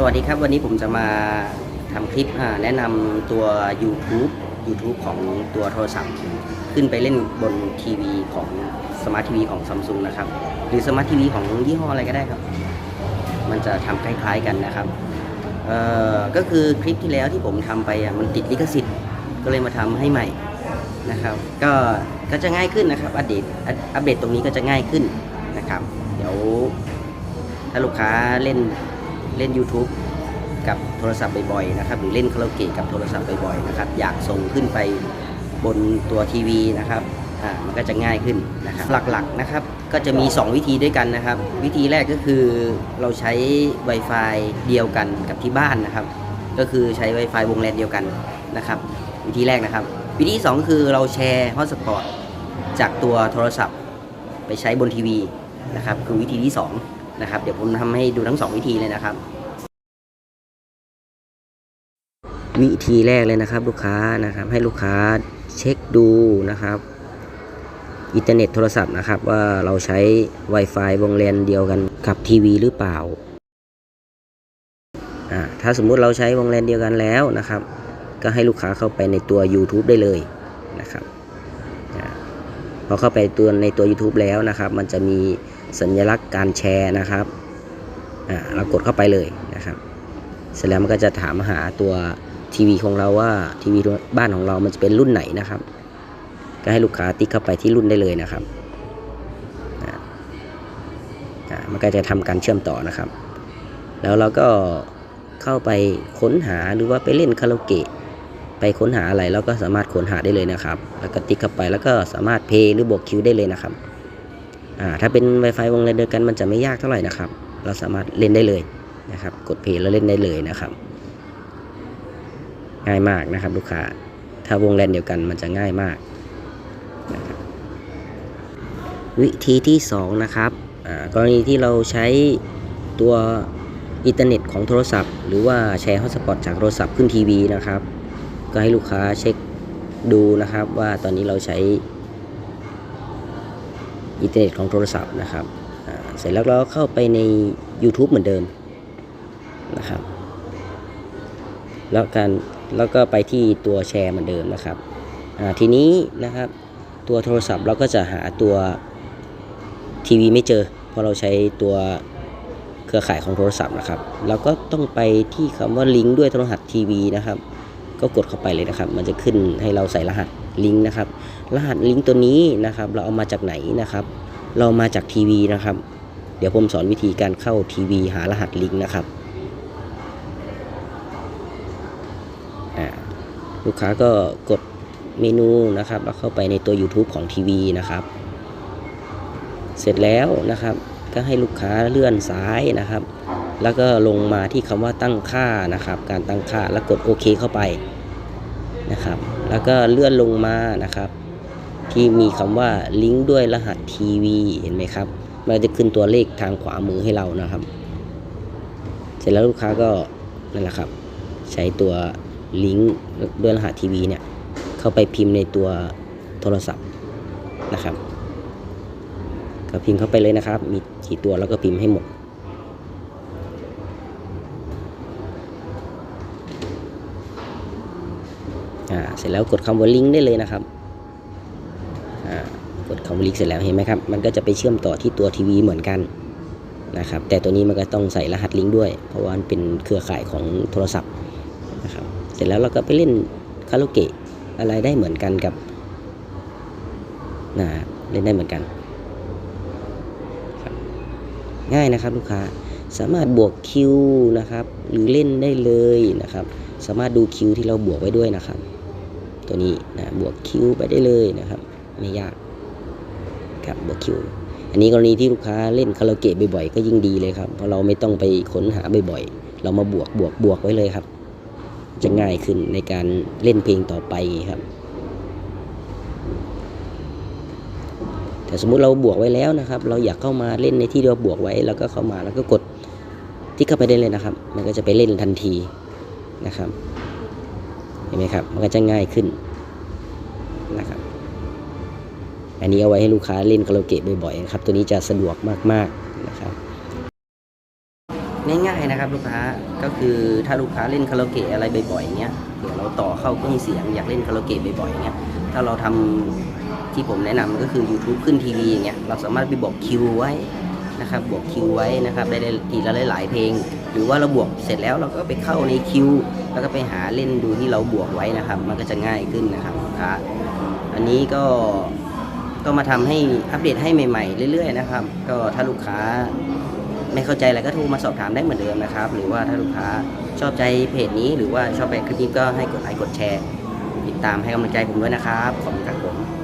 สวัสดีครับ วันนี้ผมจะมาทำคลิปแนะนำตัว YouTube YouTube ของตัวโทรศัพท์ ขึ้นไปเล่นบนทีวีของสมาร์ททีวีของซัมซุงนะครับ หรือสมาร์ททีวีของยี่ห้ออะไรก็ได้ครับ มันจะทำคล้ายๆกันนะครับเอ่อก็คือคลิปที่แล้วที่ผมทำไปอะมันติดลิขสิทธิ์ ก็เลยมาทำให้ใหม่นะครับ ก็ก็จะง่ายขึ้นนะครับ อัปเดตอัปเดตตรงนี้ก็จะง่ายขึ้นนะครับ เดี๋ยวถ้าลูกค้าเล่น เล่น YouTube กับโทรศัพท์บ่อยๆนะครับหรือเล่นคาราโอเกะกับโทรศัพท์บ่อยๆนะครับอยากส่งขึ้นไปบนตัวทีวีนะครับอ่ามันก็จะง่ายขึ้นนะครับหลักๆนะครับก็จะมี 2 วิธีด้วยกันนะครับ วิธีแรกก็คือเราใช้ Wi-Fi เดียวกันกับที่บ้านนะครับ ก็คือใช้ Wi-Fi วงแลนเดียวกันนะครับวิธีแรกนะครับ วิธีที่สองก็คือเราแชร์ฮอตสปอตจากตัวโทรศัพท์ ไปใช้บนทีวีนะครับคือวิธีที่สอง นะครับ เดี๋ยวผมทำให้ดูทั้งสองวิธีเลยนะครับ วิธีแรกเลยนะครับ ลูกค้านะครับ ให้ลูกค้าเช็คดูนะครับอินเทอร์เน็ตโทรศัพท์นะครับ ว่าเราใช้ Wi-Fi วงแลนเดียวกันกับทีวีหรือเปล่าถ้าสมมุติเราใช้วงแลนเดียวกันแล้วนะครับ ก็ให้ลูกค้าเข้าไปในตัว YouTube ได้เลยนะครับ พอเข้าไปตัวในตัว YouTube แล้วนะครับ มันจะมีสัญลักษณ์การแชร์นะครับอ่าเรากดเข้าไปเลยนะครับ เสร็จแล้วมันก็จะถามหาตัวทีวีของเราว่าทีวีบ้านของเรามันจะเป็นรุ่นไหนนะครับ ก็ให้ลูกค้าติ๊กเข้าไปที่รุ่นได้เลยนะครับอ่ามันก็จะทำการเชื่อมต่อนะครับ แล้วเราก็เข้าไปค้นหาหรือว่าไปเล่นคาราโอเกะ ไปค้นหาอะไรเราก็สามารถค้นหาได้เลยนะครับ แล้วก็ติ๊กเข้าไปแล้วก็สามารถเพย์หรือบวกคิวได้เลยนะครับอ่าถ้าเป็น Wi-Fi วงเล่นเดียวกันมันจะไม่ยากเท่าไหร่นะครับ เราสามารถเล่นได้เลยนะครับ กดเพย์แล้วเล่นได้เลยนะครับ ง่ายมากนะครับ ลูกค้าถ้าวงแลนเดียวกันมันจะง่ายมากนะครับวิธีที่สองนะครับกรณีที่เราใช้ตัวอินเทอร์เน็ตของโทรศัพท์ หรือว่าแชร์ฮอตสปอตจากโทรศัพท์ขึ้นทีวีนะครับ ก็ให้ลูกค้าเช็คดูนะครับว่าตอนนี้เราใช้อินเทอร์เน็ตของโทรศัพท์นะครับอ่าเสร็จแล้วเราเข้าไปใน YouTube เหมือนเดิมนะครับ แล้วการแล้วก็ไปที่ตัวแชร์เหมือนเดิมนะครับ ทีนี้นะครับตัวโทรศัพท์เราก็จะหาตัวทีวีไม่เจอเพราะเราใช้ตัวเครือข่ายของโทรศัพท์นะครับเราก็ต้องไปที่คำว่าลิงก์ด้วยโทรหัสทีวีนะครับ ก็กดเข้าไปเลยนะครับ มันจะขึ้นให้เราใส่รหัสลิงก์นะครับ รหัสลิงก์ตัวนี้นะครับ เราเอามาจากไหนนะครับ เรามาจากทีวีนะครับ เดี๋ยวผมสอนวิธีการเข้าทีวีหารหัสลิงก์นะครับลูกค้าก็กดเมนูนะครับแล้วเข้าไปในตัว YouTube ของทีวีนะครับ เสร็จแล้วนะครับ ก็ให้ลูกค้าเลื่อนซ้ายนะครับ แล้วก็ลงมาที่คำว่าตั้งค่านะครับ การตั้งค่าแล้วกดโอเคเข้าไปนะครับ แล้วก็เลื่อนลงมานะครับ ที่มีคำว่าลิงก์ด้วยรหัสทีวีเห็นไหมครับมันจะขึ้นตัวเลขทางขวามือให้เรานะครับ เสร็จแล้วลูกค้าก็นั่นแหละครับ ใช้ตัวลิงก์ด้วยรหัสทีวีเนี่ยเข้าไปพิมพ์ในตัวโทรศัพท์นะครับ ก็พิมพ์เข้าไปเลยนะครับ มีกี่ตัวแล้วก็พิมพ์ให้หมด อ่าเสร็จแล้วกดคำว่าลิงก์ได้เลยนะครับอ่ากดคำว่าลิงก์เสร็จแล้วเห็นไหมครับมันก็จะไปเชื่อมต่อที่ตัวทีวีเหมือนกันนะครับแต่ตัวนี้มันก็ต้องใส่รหัสลิงก์ด้วย เพราะว่ามันเป็นเครือข่ายของโทรศัพท์นะครับเสร็จแล้วเราก็ไปเล่นคาราโอเกะอะไรได้เหมือนกันกับนะเล่นได้เหมือนกัน ง่ายนะครับลูกค้าสามารถบวกคิวนะครับหรือเล่นได้เลยนะครับ สามารถดูคิวที่เราบวกไว้ด้วยนะครับ ตัวนี้นะบวกคิวไปได้เลยนะครับ ไม่ยากครับบวกคิวอันนี้กรณีที่ลูกค้าเล่นคาราโอเกะบ่อยๆก็ยิ่งดีเลยครับเพราะเราไม่ต้องไปค้นหาบ่อยๆ เรามาบวกบวกบวกไว้เลยครับ จะง่ายขึ้นในการเล่นเพลงต่อไปครับ แต่สมมุติเราบวกไว้แล้วนะครับ เราอยากเข้ามาเล่นในที่เราบวกไว้ แล้วก็เข้ามาแล้วก็กดที่เข้าไปได้เลยนะครับ มันก็จะไปเล่นทันทีนะครับ เห็นไหมครับ มันก็จะง่ายขึ้นนะครับ อันนี้เอาไว้ให้ลูกค้าเล่นคาราโอเกะบ่อยๆนะครับ ตัวนี้จะสะดวกมากๆนะครับง่ายๆนะครับลูกค้าก็คือถ้าลูกค้าเล่นคาราโอเกะอะไรบ่อยๆอย่างเงี้ยเดี๋ยวเราต่อเข้าเครื่องเสียงอยากเล่นคาราโอเกะบ่อยๆอย่างเงี้ยถ้าเราทำที่ผมแนะนำก็คือ YouTube ขึ้นทีวีอย่างเงี้ยเราสามารถไปบอกคิวไว้นะครับบวกคิวไว้นะครับได้ได้ทีละหลายๆเพลง หรือว่าเราบวกเสร็จแล้วเราก็ไปเข้าในคิว แล้วก็ไปหาเล่นดูที่เราบวกไว้นะครับ มันก็จะง่ายขึ้นนะครับลูกค้าอันนี้ก็ก็มาทำให้อัปเดตให้ใหม่ ๆ เรื่อย ๆ นะครับ ก็ถ้าลูกค้าไม่เข้าใจอะไรก็โทรมาสอบถามได้เหมือนเดิมนะครับ หรือว่าถ้าลูกค้าชอบใจเพจนี้ หรือว่าชอบแบบคลิปนี้ก็ให้กดไลค์กดแชร์ ติดตามให้กำลังใจผมด้วยนะครับขอบคุณครับผม